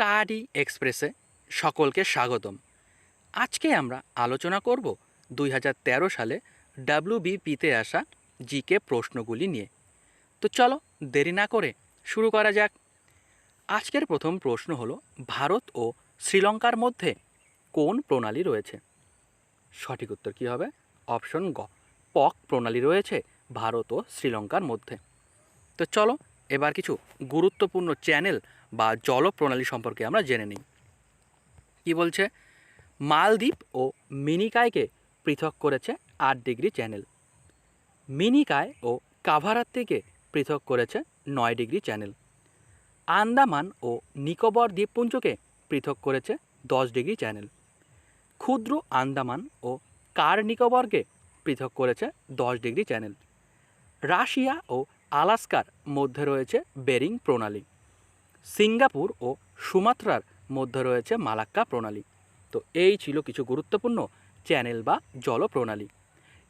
Study এক্সপ্রেসে সকলকে স্বাগতম। আজকে আমরা আলোচনা করব দুই হাজার তেরো সালে ডাব্লিউবিপিতে আসা জিকে প্রশ্নগুলি নিয়ে। তো চলো দেরি না করে শুরু করা যাক। আজকের প্রথম প্রশ্ন হলো, ভারত ও শ্রীলঙ্কার মধ্যে কোন প্রণালী রয়েছে? সঠিক উত্তর কী হবে? অপশন গ, পক প্রণালী রয়েছে ভারত ও শ্রীলঙ্কার মধ্যে। তো চলো এবার কিছু গুরুত্বপূর্ণ চ্যানেল বা জল প্রণালী সম্পর্কে আমরা জেনে নিই। কী বলছে? মালদ্বীপ ও মিনিকায়কে পৃথক করেছে আট ডিগ্রি চ্যানেল। মিনিকায় ও কাভারাত থেকে পৃথক করেছে নয় ডিগ্রি চ্যানেল। আন্দামান ও নিকোবর দ্বীপপুঞ্জকে পৃথক করেছে দশ ডিগ্রি চ্যানেল। ক্ষুদ্র আন্দামান ও কার নিকোবরকে পৃথক করেছে দশ ডিগ্রি চ্যানেল। রাশিয়া ও আলাস্কার মধ্যে রয়েছে বেরিং প্রণালী। সিঙ্গাপুর ও সুমাত্রার মধ্যে রয়েছে মালাক্কা প্রণালী। তো এই ছিল কিছু গুরুত্বপূর্ণ চ্যানেল বা জল প্রণালী।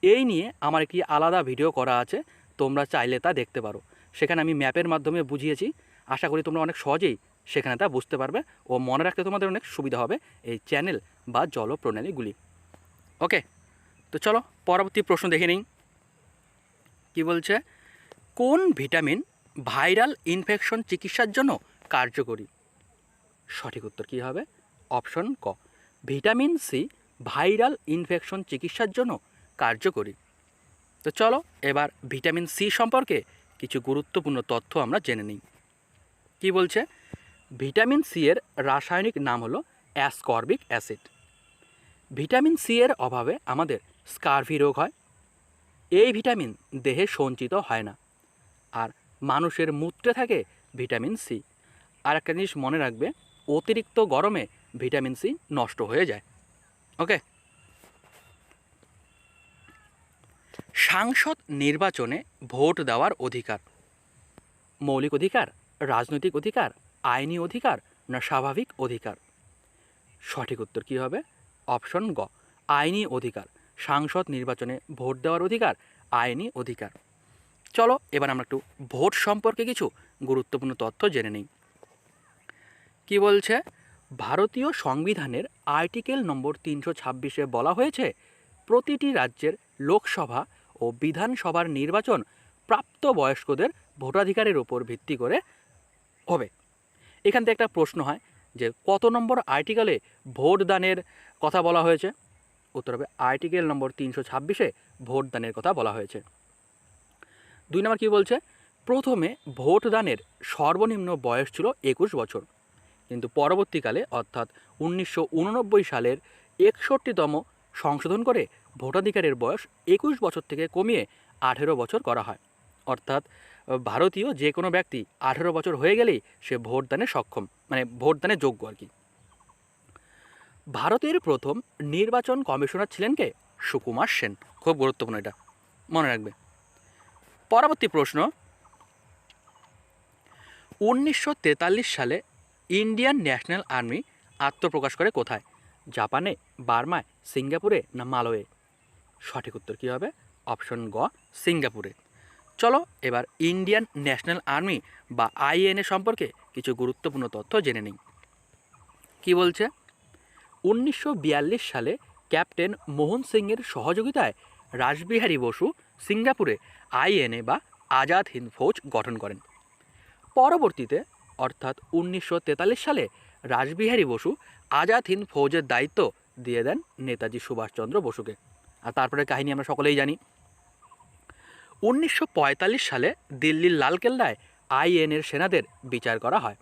এই নিয়ে আমার একটি আলাদা ভিডিও করা আছে, তোমরা চাইলে তা দেখতে পারো। সেখানে আমি ম্যাপের মাধ্যমে বুঝিয়েছি। আশা করি তোমরা অনেক সহজেই সেখানে তা বুঝতে পারবে ও মনে রাখতে তোমাদের অনেক সুবিধা হবে এই চ্যানেল বা জল প্রণালীগুলি। ওকে, তো চলো পরবর্তী প্রশ্ন দেখে নিই। কী বলছে? কোন ভিটামিন ভাইরাল ইনফেকশন চিকিৎসার জন্য কার্যকরী। সঠিক উত্তর কী হবে? অপশন ক। ভিটামিন সি ভাইরাল ইনফেকশন চিকিৎসার জন্য কার্যকরী। তো চলো এবার ভিটামিন সি সম্পর্কে কিছু গুরুত্বপূর্ণ তথ্য আমরা জেনে নিই। কী বলছে? ভিটামিন সি এর রাসায়নিক নাম হলো অ্যাসকর্বিক অ্যাসিড। ভিটামিন সি এর অভাবে আমাদের স্কারভি রোগ হয়। এই ভিটামিন দেহে সঞ্চিত হয় না। আর মানুষের মূত্রে থাকে ভিটামিন সি। আর একটা জিনিস মনে রাখবে, অতিরিক্ত গরমে ভিটামিন সি নষ্ট হয়ে যায়। ওকে? সাংসদ নির্বাচনে ভোট দেওয়ার অধিকার। মৌলিক অধিকার, রাজনৈতিক অধিকার, আইনি অধিকার না স্বাভাবিক অধিকার? সঠিক উত্তর কী হবে? অপশন গ, আইনি অধিকার। সাংসদ নির্বাচনে ভোট দেওয়ার অধিকার, আইনি অধিকার। চলো, এবার আমরা একটু ভোট সম্পর্কে কিছু গুরুত্বপূর্ণ তথ্য জেনে নিই। কি বলছে? ভারতীয় সংবিধানের আর্টিকেল নম্বর তিনশো ছাব্বিশে বলা হয়েছে, প্রতিটি রাজ্যের লোকসভা ও বিধানসভার নির্বাচন প্রাপ্ত বয়স্কদের ভোটাধিকারের উপর ভিত্তি করে হবে। এখান থেকে একটা প্রশ্ন হয় যে, কত নম্বর আর্টিকেলে ভোট দানের কথা বলা হয়েছে? উত্তর হবে, আর্টিকেল নম্বর তিনশো ছাব্বিশে ভোট দানের কথা বলা হয়েছে। দুই নম্বর কী বলছে? প্রথমে ভোট দানের সর্বনিম্ন বয়স ছিল একুশ বছর। কিন্তু পরবর্তীকালে, অর্থাৎ উনিশশো উননব্বই সালের একষট্টিতম সংশোধন করে ভোটাধিকারের বয়স একুশ বছর থেকে কমিয়ে আঠেরো বছর করা হয়। অর্থাৎ, ভারতীয় যে কোনো ব্যক্তি আঠেরো বছর হয়ে গেলেই সে ভোটদানে সক্ষম মানে ভোটদানে যোগ্য আর কি। ভারতের প্রথম নির্বাচন কমিশনার ছিলেন কে? সুকুমার সেন। খুব গুরুত্বপূর্ণ এটা। মনে রাখবে। পরবর্তী প্রশ্ন। উনিশশো তেতাল্লিশ সালে ইন্ডিয়ান ন্যাশনাল আর্মি আত্মপ্রকাশ করে কোথায়? জাপানে, বার্মায়, সিঙ্গাপুরে না মালয়ে সঠিক উত্তর কী হবে? অপশন গ, সিঙ্গাপুরে। চলো এবার ইন্ডিয়ান ন্যাশনাল আর্মি বা আইএনএ সম্পর্কে কিছু গুরুত্বপূর্ণ তথ্য জেনে নিই। কী বলছে? উনিশশো বিয়াল্লিশ সালে ক্যাপ্টেন মোহন সিংয়ের সহযোগিতায় রাসবিহারী বসু সিঙ্গাপুরে আইএনএ বা আজাদ হিন্দ ফৌজ গঠন করেন। পরবর্তীতে অর্থাৎ উনিশশো তেতাল্লিশ সালে রাসবিহারী বসু আজাদ হিন্দ ফৌজের দায়িত্ব দিয়ে দেন নেতাজি সুভাষচন্দ্র বসুকে। আর তারপরে কাহিনী আমরা সকলেই জানি। উনিশশো পঁয়তাল্লিশ সালে দিল্লির লালকেল্লায় আইএনের সেনাদের বিচার করা হয়।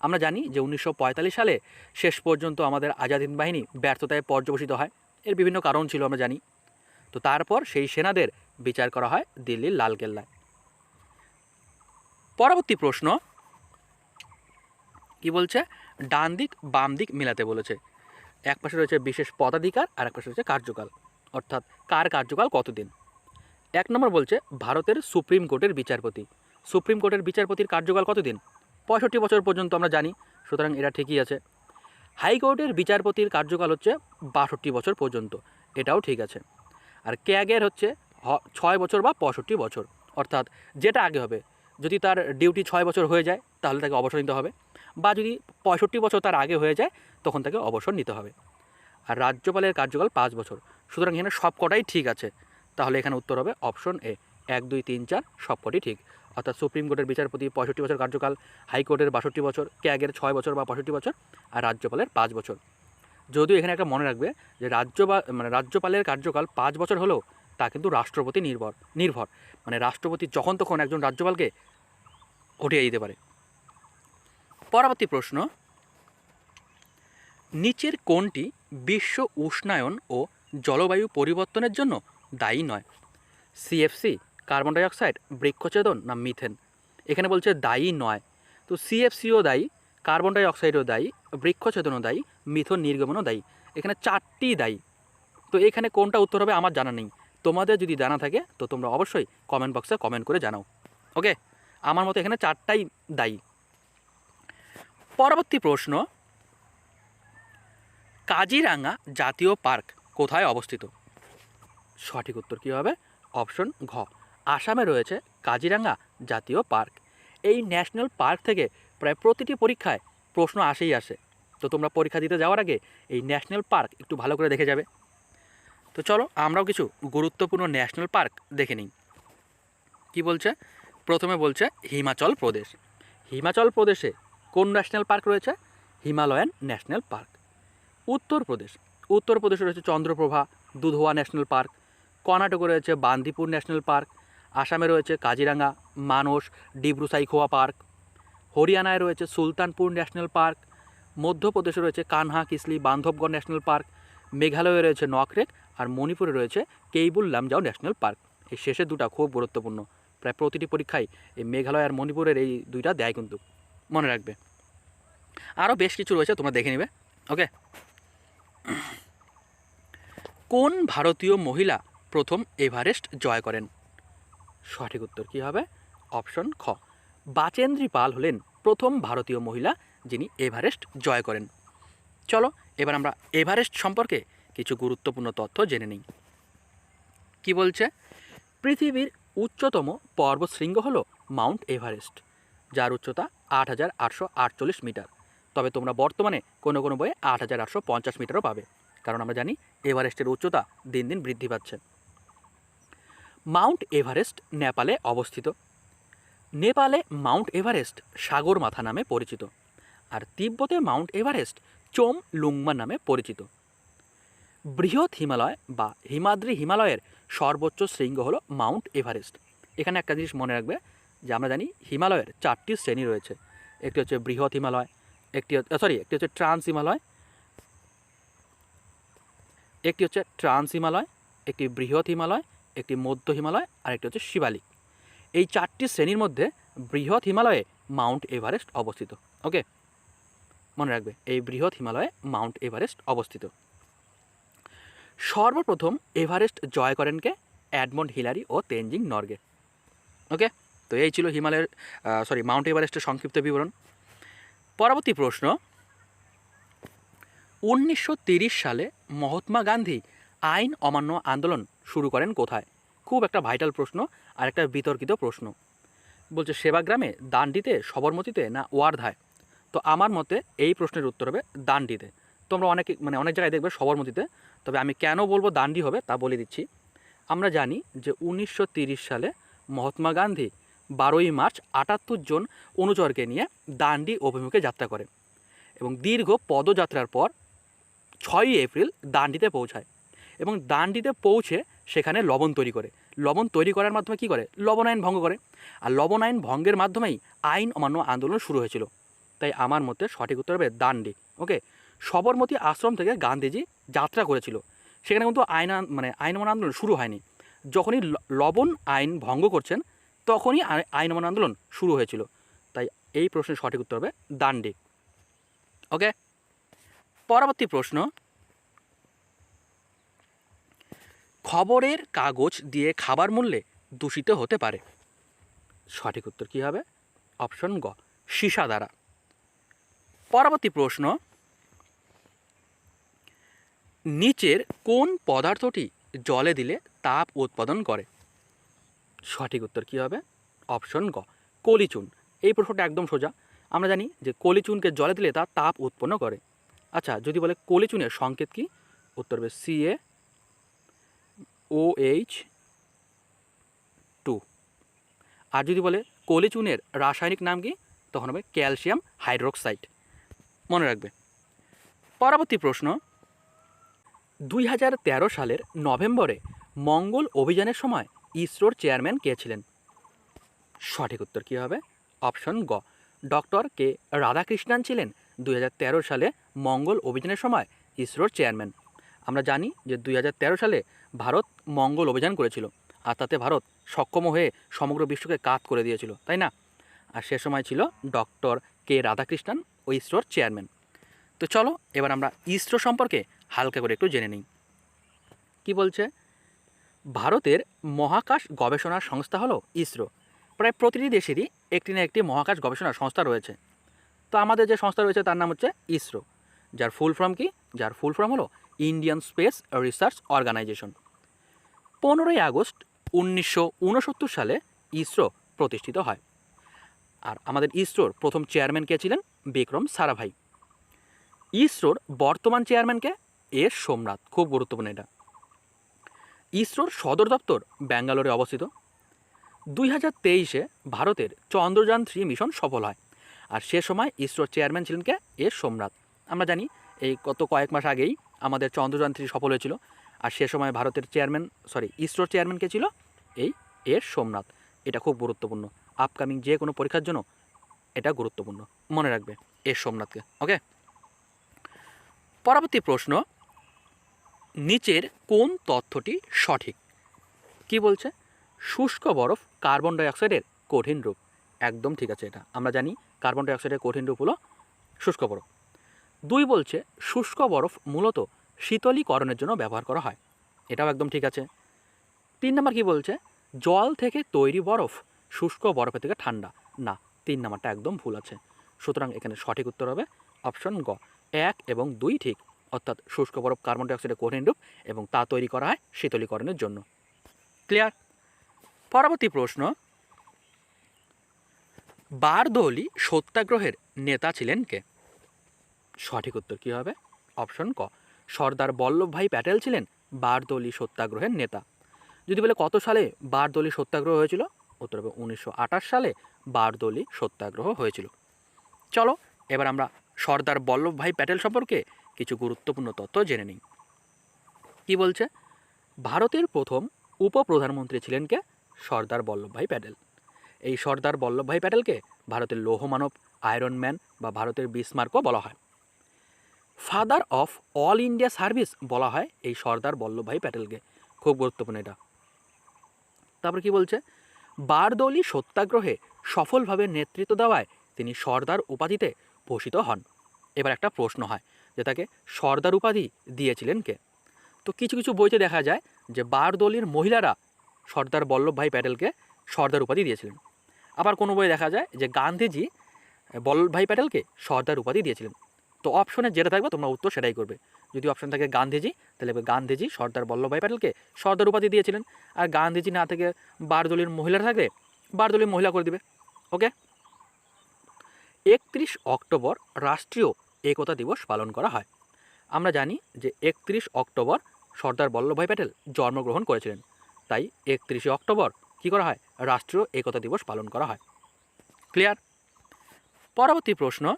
আমরা জানি যে উনিশশো পঁয়তাল্লিশ সালে শেষ পর্যন্ত আমাদের আজাদ হিন্দ বাহিনী ব্যর্থতায় পর্যবসিত হয়। এর বিভিন্ন কারণ ছিল আমরা জানি। তো তারপর সেই সেনাদের বিচার করা হয় দিল্লির লালকেল্লায়। পরবর্তী প্রশ্ন কি বলছে? ডান দিক, বাম দিক মিলাতে বলেছে। এক পাশে রয়েছে বিশেষ পদাধিকার, আর এক পাশে রয়েছে কার্যকাল। অর্থাৎ কার কার্যকাল কতদিন? এক নম্বর বলছে, ভারতের সুপ্রিম কোর্টের বিচারপতি। সুপ্রিম কোর্টের বিচারপতির কার্যকাল কতদিন? পঁয়ষট্টি বছর পর্যন্ত আমরা জানি, সুতরাং এটা ঠিকই আছে। হাইকোর্টের বিচারপতির কার্যকাল হচ্ছে বাষট্টি বছর পর্যন্ত, এটাও ঠিক আছে। আর ক্যাগের হচ্ছে ছয় বছর বা পঁয়ষট্টি বছর। অর্থাৎ যেটা আগে হবে, যদি তার ডিউটি ছয় বছর হয়ে যায়, তাহলে তাকে অবসর নিতে হবে। বা যদি পঁয়ষট্টি বছর তার আগে হয়ে যায়, তখন তাকে অবসর নিতে হবে। আর রাজ্যপালের কার্যকাল পাঁচ বছর। সুতরাং এখানে সব কটাই ঠিক আছে। তাহলে এখানে উত্তর হবে অপশন এ, এক, দুই, তিন, চার, সবকটি ঠিক। অর্থাৎ সুপ্রিম কোর্টের বিচারপতি পঁয়ষট্টি বছর কার্যকাল, হাইকোর্টের বাষট্টি বছর, ক্যাগের ছয় বছর বা পঁয়ষট্টি বছর, আর রাজ্যপালের পাঁচ বছর। যদিও এখানে একটা মনে রাখবে যে রাজ্য মানে রাজ্যপালের কার্যকাল পাঁচ বছর হলেও তা কিন্তু রাষ্ট্রপতি নির্ভর নির্ভর। মানে রাষ্ট্রপতি যখন তখন একজন রাজ্যপালকে হটিয়ে দিতে পারে। পরবর্তী প্রশ্ন। নিচের কোনটি বিশ্ব উষ্ণায়ন ও জলবায়ু পরিবর্তনের জন্য দায়ী নয়। সিএফসি কার্বন ডাইঅক্সাইড বৃক্ষছেদন না মিথেন এখানে বলছে দায়ী নয়। তো সিএফসিও দায়ী কার্বন ডাইঅক্সাইডও দায়ী, বৃক্ষছেদনও দায়ী মিথন নির্গমনও দায়ী। এখানে চারটি দায়ী। তো এখানে কোনটা উত্তর হবে আমার জানা নেই। তোমাদের যদি জানা থাকে, তো তোমরা অবশ্যই কমেন্ট বক্সে কমেন্ট করে জানাও। ওকে আমার মতো এখানে চারটাই দায়ী। পরবর্তী প্রশ্ন, কাজিরাঙ্গা জাতীয় পার্ক কোথায় অবস্থিত? সঠিক উত্তর কী হবে? অপশন ঘ। আসামে রয়েছে কাজিরাঙ্গা জাতীয় পার্ক। এই ন্যাশনাল পার্ক থেকে প্রায় প্রতিটি পরীক্ষায় প্রশ্ন আসেই আসে। তো তোমরা পরীক্ষা দিতে যাওয়ার আগে এই ন্যাশনাল পার্ক একটু ভালো করে দেখে যাবে। তো চলো আমরাও কিছু গুরুত্বপূর্ণ ন্যাশনাল পার্ক দেখে নিই। কী বলছে? প্রথমে বলছে হিমাচল প্রদেশ। হিমাচল প্রদেশে কোন ন্যাশনাল পার্ক রয়েছে? Himalayan national park Uttar Pradesh. উত্তরপ্রদেশে রয়েছে চন্দ্রপ্রভা, দুধোয়া ন্যাশনাল পার্ক কর্ণাটকে রয়েছে বান্দিপুর ন্যাশনাল পার্ক আসামে রয়েছে কাজিরাঙ্গা মানস, ডিব্রুসাইখোয়া পার্ক হরিয়ানায় রয়েছে সুলতানপুর ন্যাশনাল পার্ক মধ্যপ্রদেশে রয়েছে কানহা, কিসলি, বান্ধবগড় ন্যাশনাল পার্ক মেঘালয়ে রয়েছে নকরেক আর মণিপুরে রয়েছে কেইবুল লামজাও ন্যাশনাল পার্ক এই শেষের দুটা খুব গুরুত্বপূর্ণ। প্রায় প্রতিটি পরীক্ষায় এই মেঘালয় আর মণিপুরের এই দুইটা দেয় কিন্তু। মনে রাখবে। আরও বেশ কিছু রয়েছে, তোমরা দেখে নেবে। ওকে কোন ভারতীয় মহিলা প্রথম এভারেস্ট জয় করেন? সঠিক উত্তর কী হবে? অপশন খ। বাচেন্দ্রী পাল হলেন প্রথম ভারতীয় মহিলা যিনি এভারেস্ট জয় করেন। চলো, এবার আমরা এভারেস্ট সম্পর্কে কিছু গুরুত্বপূর্ণ তথ্য জেনে নিই। কি বলছে? পৃথিবীর উচ্চতম পর্বতশৃঙ্গ হল মাউন্ট এভারেস্ট। যার উচ্চতা আট হাজার আটশো আটচল্লিশ মিটার। তবে তোমরা বর্তমানে কোনো কোনো বইয়ে আট হাজার আটশো পঞ্চাশ মিটারও পাবে, কারণ আমরা জানি এভারেস্টের উচ্চতা দিন দিন বৃদ্ধি পাচ্ছে। মাউন্ট এভারেস্ট নেপালে অবস্থিত। নেপালে মাউন্ট এভারেস্ট সাগর মাথা নামে পরিচিত, আর তিব্বতে মাউন্ট এভারেস্ট চোম লুংমা নামে পরিচিত। বৃহৎ হিমালয় বা হিমাদ্রি হিমালয়ের সর্বোচ্চ শৃঙ্গ হলো মাউন্ট এভারেস্ট। এখানে একটা জিনিস মনে রাখবে যে আমরা জানি হিমালয়ের চারটি শ্রেণি রয়েছে। একটি হচ্ছে বৃহৎ হিমালয়, একটি সরি একটি হচ্ছে ট্রান্স হিমালয়, একটি হচ্ছে ট্রান্স হিমালয়, একটি বৃহৎ হিমালয়, একটি মধ্য হিমালয়, আর একটি হচ্ছে শিবালিক। এই চারটি শ্রেণির মধ্যে বৃহৎ হিমালয়ে মাউন্ট এভারেস্ট অবস্থিত। ওকে? মনে রাখবে, এই বৃহৎ হিমালয়ে মাউন্ট এভারেস্ট অবস্থিত। সর্বপ্রথম এভারেস্ট জয় করেন কে? অ্যাডমন্ড হিলারি ও তেনজিং নর্গে। ওকে? তো এই ছিল হিমালয়ের সরি মাউন্ট এভারেস্টের সংক্ষিপ্ত বিবরণ। পরবর্তী প্রশ্ন, উনিশশো সালে মহাত্মা গান্ধী আইন অমান্য আন্দোলন শুরু করেন কোথায়? খুব একটা ভাইটাল প্রশ্ন, আর একটা বিতর্কিত প্রশ্ন। বলছে, সেবাগ্রামে দান্ডিতে, সবরমতিতে না ওয়ার্ধায়? তো আমার মতে এই প্রশ্নের উত্তর হবে দান্ডিতে। তোমরা অনেক মানে অনেক জায়গায় দেখবে সবরমতিতে, তবে আমি কেন বলব দান্ডি হবে তা বলে দিচ্ছি। আমরা জানি যে উনিশশো সালে মহাত্মা গান্ধী বারোই মার্চ আটাত্তর জন অনুচরকে নিয়ে দান্ডি অভিমুখে যাত্রা করে এবং দীর্ঘ পদযাত্রার পর ছয়ই এপ্রিল দান্ডিতে পৌঁছায় এবং দান্ডিতে পৌঁছে সেখানে লবণ তৈরি করে। লবণ তৈরি করার মাধ্যমে কী করে? লবণ আইন ভঙ্গ করে। আর লবণ আইন ভঙ্গের মাধ্যমেই আইন অমান্য আন্দোলন শুরু হয়েছিল। তাই আমার মতে সঠিক উত্তর হবে দান্ডি, ওকে? সবরমতী আশ্রম থেকে গান্ধীজি যাত্রা করেছিল। সেখানে কিন্তু আইন মানে আইন অমান্য আন্দোলন শুরু হয়নি। যখনই লবণ আইন ভঙ্গ করছেন তখনই আই- আইন অমান্য আন্দোলন শুরু হয়েছিল। তাই এই প্রশ্নের সঠিক উত্তর হবে দান্ডি ওকে? পরবর্তী প্রশ্ন। খবরের কাগজ দিয়ে খাবার মূল্যে দূষিত হতে পারে। সঠিক উত্তর কী হবে? অপশন গ, সীসা দ্বারা। পরবর্তী প্রশ্ন। নিচের কোন পদার্থটি জলে দিলে তাপ উৎপাদন করে? সঠিক উত্তর কী হবে? অপশন গ, কলিচুন। এই প্রশ্নটা একদম সোজা। আমরা জানি যে কলিচুনকে জলে দিলে তা তাপ উৎপন্ন করে। আচ্ছা যদি বলে কলিচুনের সংকেত কি? উত্তর হবে C A O H two. আর যদি বলে কলিচুনের রাসায়নিক নাম কি? তখন হবে ক্যালসিয়াম হাইড্রোক্সাইড। মনে রাখবে। পরবর্তী প্রশ্ন, দুই হাজার তেরো সালের নভেম্বরে মঙ্গল অভিযানের সময় ইসরোর চেয়ারম্যান কে ছিলেন? সঠিক উত্তর কী হবে? অপশন গ। ডক্টর কে রাধাকৃষ্ণান ছিলেন দুই হাজার তেরো সালে মঙ্গল অভিযানের সময় ইসরোর চেয়ারম্যান। আমরা জানি যে দুই হাজার তেরো সালে ভারত মঙ্গল অভিযান করেছিল আর তাতে ভারত সক্ষম হয়ে সমগ্র বিশ্বকে কাত করে দিয়েছিল, তাই না? আর সে সময় ছিল ডক্টর কে রাধাকৃষ্ণান ও ইসরোর চেয়ারম্যান। তো চলো, এবার আমরা ইসরো সম্পর্কে হালকা করে একটু জেনে নিই। কি বলছে? ভারতের মহাকাশ গবেষণা সংস্থা হলো ইসরো। প্রায় প্রতিটি দেশেরই একটি না একটি মহাকাশ গবেষণা সংস্থা রয়েছে। তো আমাদের যে সংস্থা রয়েছে তার নাম হচ্ছে ইসরো। যার ফুল ফর্ম কি? যার ফুল ফর্ম হলো ইন্ডিয়ান স্পেস রিসার্চ অর্গানাইজেশন। পনেরোই আগস্ট উনিশশো উনসত্তর সালে ইসরো প্রতিষ্ঠিত হয়। আর আমাদের ইসরোর প্রথম চেয়ারম্যান কে ছিলেন? বিক্রম সারাভাই। ইসরোর বর্তমান চেয়ারম্যানকে এস সোমনাথ। খুব গুরুত্বপূর্ণ এটা। ইসরোর সদর দপ্তর ব্যাঙ্গালোরে অবস্থিত। দুই হাজার তেইশে ভারতের চন্দ্রযান থ্রি মিশন সফল হয়। আর সে সময় ইসরোর চেয়ারম্যান ছিলেন কে? এস সোমনাথ। আমরা জানি এই গত কয়েক মাস আগেই আমাদের চন্দ্রযান থ্রি সফল হয়েছিল। আর সে সময় ভারতের চেয়ারম্যান, সরি, ইসরোর চেয়ারম্যান কে ছিল? এই এস সোমনাথ। এটা খুব গুরুত্বপূর্ণ। আপকামিং যে কোনো পরীক্ষার জন্য এটা গুরুত্বপূর্ণ। মনে রাখবে এস সোমনাথকে। ওকে? পরবর্তী প্রশ্ন। নিচের কোন তথ্যটি সঠিক? কি বলছে? শুষ্ক বরফ কার্বন ডাইঅক্সাইডের কঠিন রূপ। একদম ঠিক আছে এটা। আমরা জানি কার্বন ডাইঅক্সাইডের কঠিন রূপ হলো শুষ্ক বরফ। দুই বলছে শুষ্ক বরফ মূলত শীতলীকরণের জন্য ব্যবহার করা হয়। এটাও একদম ঠিক আছে। তিন নম্বর কি বলছে? জল থেকে তৈরি বরফ শুষ্ক বরফের থেকে ঠান্ডা। না, তিন নাম্বারটা একদম ভুল আছে। সুতরাং এখানে সঠিক উত্তর হবে অপশন গ। এক এবং দুই ঠিক। অর্থাৎ শুষ্ক বরফ কার্বন ডাইঅক্সাইডের কঠিন রূপ এবং তা তৈরি করা হয় শীতলীকরণের জন্য। ক্লিয়ার পরবর্তী প্রশ্ন। বারদৌলি সত্যাগ্রহের নেতা ছিলেন কে? সঠিক উত্তর কী হবে? অপশন ক। সর্দার বল্লভভাই প্যাটেল ছিলেন বারদৌলি সত্যাগ্রহের নেতা। যদি বলে কত সালে বারদৌলি সত্যাগ্রহ হয়েছিল? উত্তর হবে উনিশশো আঠাশ সালে বারদৌলি সত্যাগ্রহ হয়েছিল। চলো, এবার আমরা সর্দার বল্লভভাই প্যাটেল সম্পর্কে কিছু গুরুত্বপূর্ণ তথ্য জেনে নিই। কি বলছে? ভারতের প্রথম উপপ্রধানমন্ত্রী ছিলেন কে? সর্দার বল্লভভাই প্যাটেল। এই সর্দার বল্লভভাই প্যাটেলকে ভারতের লৌহমানব আয়রন ম্যান বা ভারতের বিসমার্কও বলা হয়। Father of all India service বলা হয় এই সর্দার বল্লভভাই প্যাটেলকে। খুব গুরুত্বপূর্ণ এটা। তারপর কি বলছে? বারদৌলি সত্যাগ্রহে সফলভাবে নেতৃত্ব দেওয়ায় তিনি সর্দার উপাধিতে ভূষিত হন। এবার একটা প্রশ্ন হয় যে তাকে সর্দার উপাধি দিয়েছিলেন কে। তো কিছু কিছু বইতে দেখা যায় যে বারদৌলির মহিলারা সর্দার বল্লভভাই প্যাটেলকে সর্দার উপাধি দিয়েছিলেন। আবার কোনো বইয়ে দেখা যায় যে গান্ধীজি বল্লভভাই প্যাটেলকে সর্দার উপাধি দিয়েছিলেন। তো অপশনে যেটা থাকবে তোমরা উত্তর সেটাই করবে। যদি অপশন থাকে গান্ধীজি, তাহলে গান্ধীজি সর্দার বল্লভভাই প্যাটেলকে সর্দার উপাধি দিয়েছিলেন। আর গান্ধীজি না থেকে বারদলির মহিলা থাকলে বারদলির মহিলা করে দিবে। ওকে একত্রিশ অক্টোবর রাষ্ট্রীয় একতা দিবস পালন করা হয়। আমরা জানি যে একত্রিশ অক্টোবর সর্দার বল্লভভাই প্যাটেল জন্মগ্রহণ করেছিলেন। তাই একত্রিশে অক্টোবর কী করা হয়? রাষ্ট্রীয় একতা দিবস পালন করা হয়। ক্লিয়ার? পরবর্তী প্রশ্ন।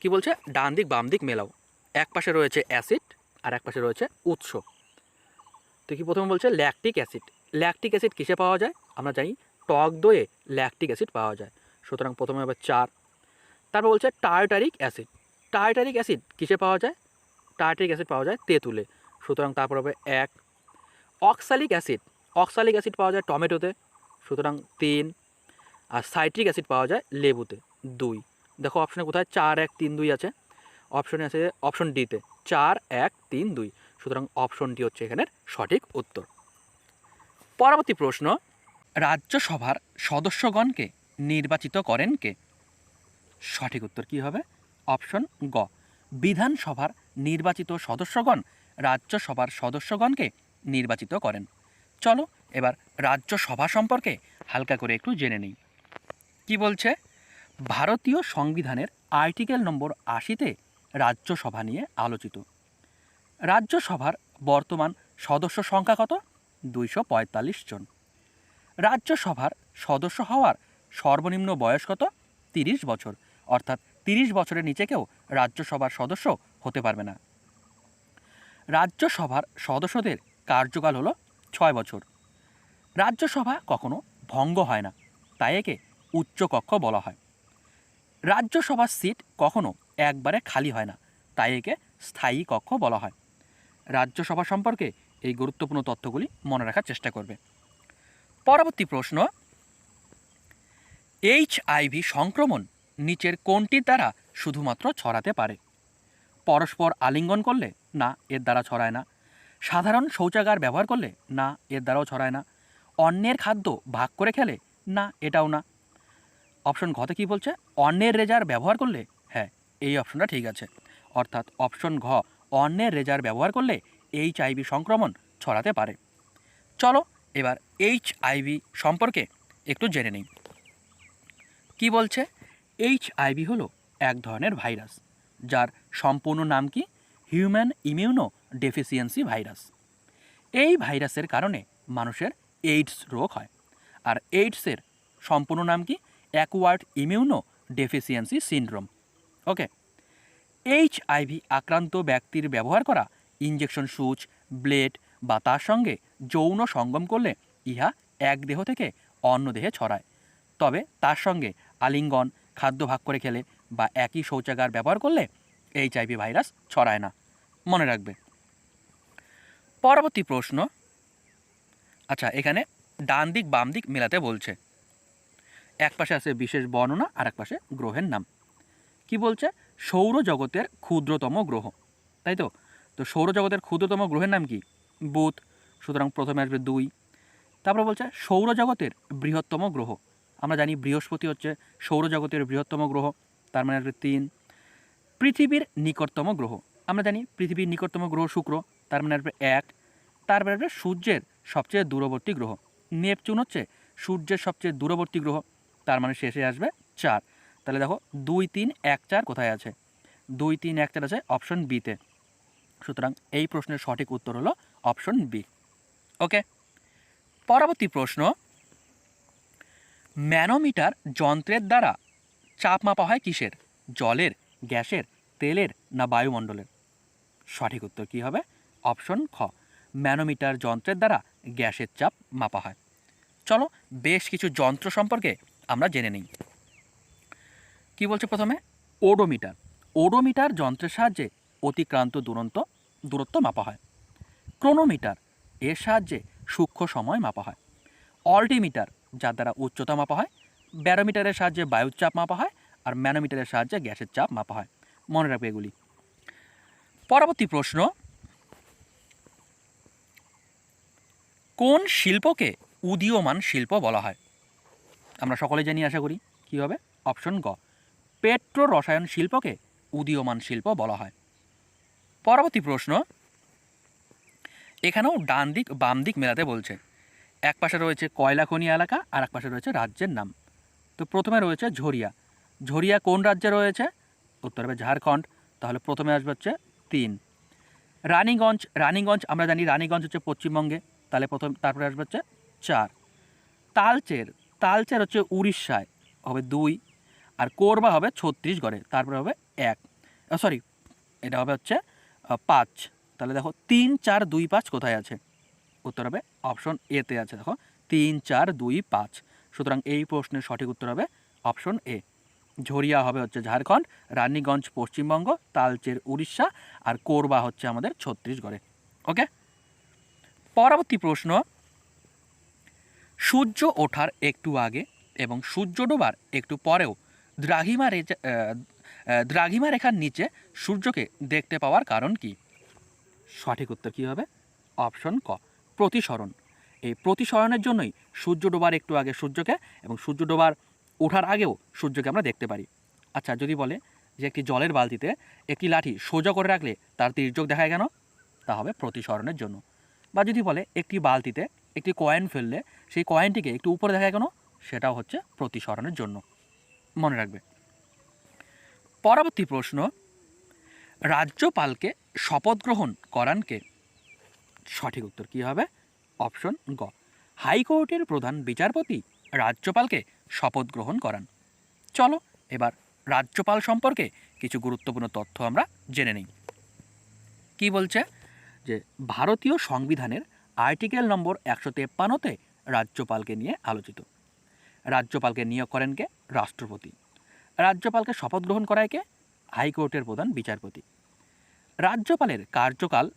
কি বলছে? ডান দিক বাম দিক মেলাও। এক পাশে রয়েছে অ্যাসিড আর এক পাশে রয়েছে উৎস। তো কি প্রথমে বলছে? Lactic acid. ল্যাকটিক অ্যাসিড কিসে পাওয়া যায়? আমরা জানি টক দইয়ে ল্যাকটিক অ্যাসিড পাওয়া যায়। সুতরাং প্রথমে হবে চার তারপর বলছে টার্টারিক অ্যাসিড। টার্টারিক অ্যাসিড কিসে পাওয়া যায়? টার্টারিক অ্যাসিড পাওয়া যায় তেঁতুলে। সুতরাং তারপর হবে এক। Oxalic acid. অক্সালিক অ্যাসিড পাওয়া যায় টমেটোতে। সুতরাং তিন। আর সাইট্রিক অ্যাসিড পাওয়া যায় লেবুতে। দুই। দেখো অপশানে কোথায়? চার, এক, তিন, দুই আছে। অপশনে আছে অপশন ডিতে। চার, এক, তিন, দুই। সুতরাং অপশনটি হচ্ছে এখানের সঠিক উত্তর। পরবর্তী প্রশ্ন। রাজ্যসভার সদস্যগণকে নির্বাচিত করেন কে? সঠিক উত্তর কী হবে? অপশন গ। বিধানসভার নির্বাচিত সদস্যগণ রাজ্যসভার সদস্যগণকে নির্বাচিত করেন। চলো এবার রাজ্যসভা সম্পর্কে হালকা করে একটু জেনে নিই। কি বলছে? ভারতীয় সংবিধানের আর্টিকেল নম্বর আশিতে রাজ্যসভা নিয়ে আলোচিত। রাজ্যসভার বর্তমান সদস্য সংখ্যা কত? দুইশো পঁয়তাল্লিশ জন। রাজ্যসভার সদস্য হওয়ার সর্বনিম্ন বয়স কত? তিরিশ বছর। অর্থাৎ তিরিশ বছরের নিচে কেউ রাজ্যসভার সদস্য হতে পারবে না। রাজ্যসভার সদস্যদের কার্যকাল হলো ছয় বছর। রাজ্যসভা কখনো ভঙ্গ হয় না, তাই একে উচ্চকক্ষ বলা হয়। রাজ্যসভার সিট কখনো একবারে খালি হয় না, তাই একে স্থায়ী কক্ষ বলা হয়। রাজ্যসভা সম্পর্কে এই গুরুত্বপূর্ণ তথ্যগুলি মনে রাখার চেষ্টা করবে। পরবর্তী প্রশ্ন, এইচ আইভি সংক্রমণ নিচের কোনটির দ্বারা শুধুমাত্র ছড়াতে পারে। পরস্পর আলিঙ্গন করলে না, এর দ্বারা ছড়ায় না। সাধারণ শৌচাগার ব্যবহার করলে না, এর দ্বারাও ছড়ায় না। অন্যের খাদ্য ভাগ করে খেলে না, এটাও না। অপশন ঘতে কি বলছে? অন্যের রেজার ব্যবহার করলে হ্যাঁ এই অপশনটা ঠিক আছে। অর্থাৎ অপশন ঘ, অন্যের রেজার ব্যবহার করলে এইচ আইভি সংক্রমণ ছড়াতে পারে। চলো এবার এইচ আইভি সম্পর্কে একটু জেনে নিই। কি বলছে? এইচ আইভি হলো এক ধরনের ভাইরাস, যার সম্পূর্ণ নাম কি? হিউম্যান ইমিউনো ডেফিসিয়েন্সি ভাইরাস এই ভাইরাসের কারণে মানুষের এইডস রোগ হয়। আর এইডসের সম্পূর্ণ নাম কি? Acquired immuno deficiency syndrome okay H IV আক্রান্ত ব্যক্তির ব্যবহার করা ইঞ্জেকশন সুচ ব্লেড বা তার সঙ্গে যৌন সঙ্গম করলে ইহা এক দেহ থেকে অন্য দেহে ছড়ায়। তবে তার সঙ্গে আলিঙ্গন খাদ্য ভাগ করে খেলে বা একই শৌচাগার ব্যবহার করলে এইচআইভি ভাইরাস ছড়ায় না। মনে রাখবে। পরবর্তী প্রশ্ন। আচ্ছা এখানে ডান দিক, বাম দিক মেলাতে বলছে। এক পাশে আছে বিশেষ বর্ণনা আর এক পাশে গ্রহের নাম। কি বলছে? সৌরজগতের ক্ষুদ্রতম গ্রহ। তাই তো? তো সৌরজগতের ক্ষুদ্রতম গ্রহের নাম কি? বুধ। সুতরাং প্রথমে আসবে দুই। তারপর বলছে সৌরজগতের বৃহত্তম গ্রহ। আমরা জানি বৃহস্পতি হচ্ছে সৌরজগতের বৃহত্তম গ্রহ, তার মানে আসবে তিন। পৃথিবীর নিকটতম গ্রহ, আমরা জানি পৃথিবীর নিকটতম গ্রহ শুক্র, তার মানে আসবে এক। তারপরে আসবে সূর্যের সবচেয়ে দূরবর্তী গ্রহ। নেপচুন হচ্ছে সূর্যের সবচেয়ে দূরবর্তী গ্রহ, তার মানে শেষে আসবে চার। তাহলে দেখো, দুই, তিন, এক, চার কোথায় আছে? দুই, তিন, এক, চার আছে অপশন বিতে সুতরাং এই প্রশ্নের সঠিক উত্তর হলো অপশন বি। ওকে? পরবর্তী প্রশ্ন ম্যানোমিটার যন্ত্রের দ্বারা চাপ মাপা হয় কিসের? জলের, গ্যাসের, তেলের না বায়ুমণ্ডলের? সঠিক উত্তর কী হবে? অপশন খ। ম্যানোমিটার যন্ত্রের দ্বারা গ্যাসের চাপ মাপা হয়। চলো বেশ কিছু যন্ত্র সম্পর্কে আমরা জেনে নিই। কি বলছে প্রথমে? ওডোমিটার। ওডোমিটার যন্ত্রের সাহায্যে অতিক্রান্ত দুরন্ত, দূরত্ব মাপা হয়। ক্রোনোমিটার এর সাহায্যে সূক্ষ্ম সময় মাপা হয়। অল্টিমিটার যার দ্বারা উচ্চতা মাপা হয়, ব্যারোমিটারের সাহায্যে বায়ুর চাপ মাপা হয় আর ম্যানোমিটারের সাহায্যে গ্যাসের চাপ মাপা হয়। মনে রাখবে এগুলি। পরবর্তী প্রশ্ন, কোন শিল্পকে উদীয়মান শিল্প বলা হয়? আমরা সকলে জানি, আশা করি। কী হবে? অপশন গ। পেট্রো রসায়ন শিল্পকে উদীয়মান শিল্প বলা হয়। পরবর্তী প্রশ্ন, এখানেও ডান দিক বাম দিক মেলাতে বলছে। এক পাশে রয়েছে কয়লা খনি এলাকা আর এক পাশে রয়েছে রাজ্যের নাম। তো প্রথমে রয়েছে ঝরিয়া। ঝরিয়া কোন রাজ্যে রয়েছে? উত্তর হবে ঝাড়খণ্ড। তাহলে প্রথমে আসবে হচ্ছে তিন। রানীগঞ্জ রানীগঞ্জ, আমরা জানি রানীগঞ্জ হচ্ছে পশ্চিমবঙ্গে। তাহলে প্রথম, তারপরে আসবে হচ্ছে চার। তালচের তালচের হচ্ছে উড়িষ্যায় হবে দুই আর কোরবা হবে ছত্তিশগড়ে, তারপরে হবে এক। সরি এটা হবে হচ্ছে পাঁচ। তাহলে দেখো তিন, চার, দুই, পাঁচ কোথায় আছে? উত্তর হবে অপশন এতে আছে, দেখো। তিন, চার, দুই, পাঁচ। সুতরাং এই প্রশ্নের সঠিক উত্তর হবে অপশন এ ঝরিয়া হবে হচ্ছে ঝাড়খণ্ড, রানীগঞ্জ, পশ্চিমবঙ্গ, তালচের উড়িষ্যা আর কোরবা হচ্ছে আমাদের ছত্তিশগড়ে। ওকে পরবর্তী প্রশ্ন, সূর্য ওঠার একটু আগে এবং সূর্য ডোবার একটু পরেও দ্রাঘিমা রেজা দ্রাঘিমা রেখার নিচে সূর্যকে দেখতে পাওয়ার কারণ কি? সঠিক উত্তর কী হবে? অপশন ক। প্রতিসরণ। এই প্রতিসরণের জন্যই সূর্য ডোবার একটু আগে সূর্যকে এবং সূর্য ডোবার ওঠার আগেও সূর্যকে আমরা দেখতে পারি। আচ্ছা যদি বলে যে একটি জলের বালতিতে একটি লাঠি সোজা করে রাখলে তার তির্যক দেখায় কেন? তা হবে প্রতিসরণের জন্য। বা যদি বলে একটি বালতিতে একটি কয়েন ফেললে সেই কয়েনটিকে একটু উপরে দেখায় কেন? সেটাও হচ্ছে প্রতিসরণের জন্য। মনে রাখবে। পরবর্তী প্রশ্ন, রাজ্যপালকে শপথ গ্রহণ করানকে সঠিক উত্তর কী হবে? অপশন গ। হাইকোর্টের প্রধান বিচারপতি রাজ্যপালকে শপথ গ্রহণ করান। চলো এবার রাজ্যপাল সম্পর্কে কিছু গুরুত্বপূর্ণ তথ্য আমরা জেনে নিই। কি বলছে? যে ভারতীয় সংবিধানের আর্টিকেল নম্বর একশো তেপ্পান্নতে রাজ্যপালকে নিয়ে আলোচিত। রাজ্যপালকে নিয়োগ করেন কে? রাষ্ট্রপতি। রাজ্যপালকে শপথ গ্রহণ করায় কে? হাইকোর্টের প্রধান বিচারপতি। রাজ্যপালের কার্যকাল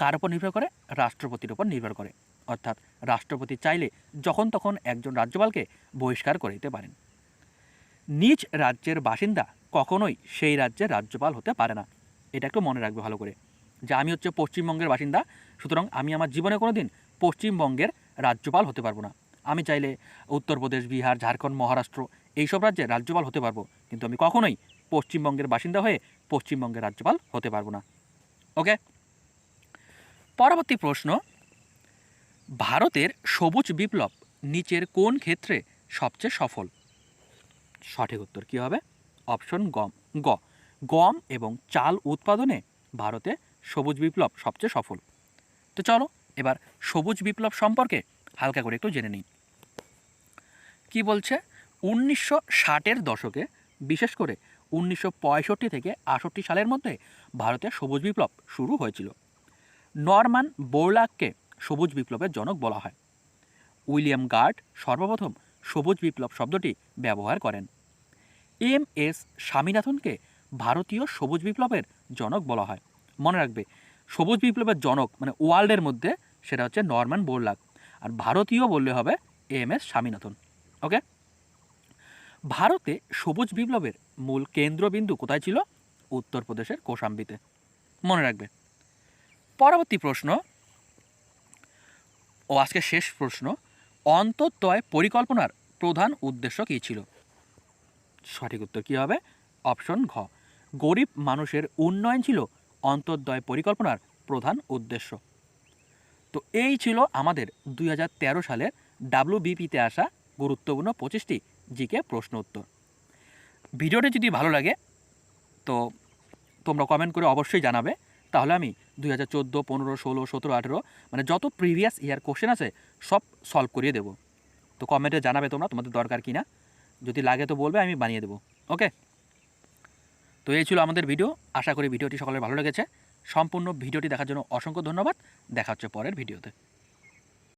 কার উপর নির্ভর করে? রাষ্ট্রপতির উপর নির্ভর করে। অর্থাৎ রাষ্ট্রপতি চাইলে যখন তখন একজন রাজ্যপালকে বহিষ্কার করে দিতে পারেন। নিজ রাজ্যের বাসিন্দা কখনোই সেই রাজ্যের রাজ্যপাল হতে পারে না। এটা একটু মনে রাখবে ভালো করে যে আমি হচ্ছে পশ্চিমবঙ্গের বাসিন্দা, সুতরাং আমি আমার জীবনে কোনো দিন পশ্চিমবঙ্গের রাজ্যপাল হতে পারব না। আমি চাইলে উত্তরপ্রদেশ, বিহার, ঝাড়খণ্ড, মহারাষ্ট্র এইসব রাজ্যে রাজ্যপাল হতে পারব, কিন্তু আমি কখনোই পশ্চিমবঙ্গের বাসিন্দা হয়ে পশ্চিমবঙ্গের রাজ্যপাল হতে পারব না। ওকে? পরবর্তী প্রশ্ন, ভারতের সবুজ বিপ্লব নিচের কোন ক্ষেত্রে সবচেয়ে সফল? সঠিক উত্তর কী হবে? অপশন গম গ। গম এবং চাল উৎপাদনে ভারতে সবুজ বিপ্লব সবচেয়ে সফল। তো চলো, এবার সবুজ বিপ্লব সম্পর্কে হালকা করে একটু জেনে নিই। কি বলছে? উনিশশো ষাটের দশকে, বিশেষ করে উনিশশো পঁয়ষট্টি থেকে আষট্টি সালের মধ্যে ভারতে সবুজ বিপ্লব শুরু হয়েছিল। নরমান বোরলাককে সবুজ বিপ্লবের জনক বলা হয়। উইলিয়াম গার্ড সর্বপ্রথম সবুজ বিপ্লব শব্দটি ব্যবহার করেন। এম এস স্বামীনাথনকে ভারতীয় সবুজ বিপ্লবের জনক বলা হয়। মনে রাখবে, সবুজ বিপ্লবের জনক মানে ওয়ার্ল্ডের মধ্যে সেটা হচ্ছে নরম্যান বোরলাক, আর ভারতীয় বললে হবে এম এস স্বামীনাথন, ওকে? ভারতে সবুজ বিপ্লবের মূল কেন্দ্রবিন্দু কোথায় ছিল? উত্তরপ্রদেশের কোশাম্বিতে। মনে রাখবে পরবর্তী প্রশ্ন ও আজকে শেষ প্রশ্ন অন্তর্দয় পরিকল্পনার প্রধান উদ্দেশ্য কী ছিল? সঠিক উত্তর কী হবে? অপশন ঘ। গরিব মানুষের উন্নয়ন ছিল অন্তর্দয় পরিকল্পনার প্রধান উদ্দেশ্য। তো এই ছিল আমাদের দু হাজার তেরো সালের ডাব্লিউবিপিতে আসা গুরুত্বপূর্ণ পঁচিশটি জিকে প্রশ্ন উত্তর। ভিডিওটি যদি ভালো লাগে, তো তোমরা কমেন্ট করে অবশ্যই জানাবে। তাহলে আমি দুই হাজার চোদ্দ, পনেরো, ষোলো, সতেরো, আঠেরো মানে যত প্রিভিয়াস ইয়ার কোশ্চেন আছে, সব সলভ করিয়ে দেবো। তো কমেন্টে জানাবে তোমরা, তোমাদের দরকার কি না? যদি লাগে তো বলবে, আমি বানিয়ে দেবো। ওকে তো এই ছিল আমাদের ভিডিও আশা করি ভিডিওটি সকলের ভালো লেগেছে। সম্পূর্ণ ভিডিওটি দেখার জন্য অসংখ্য ধন্যবাদ। দেখা হচ্ছে পরের ভিডিওতে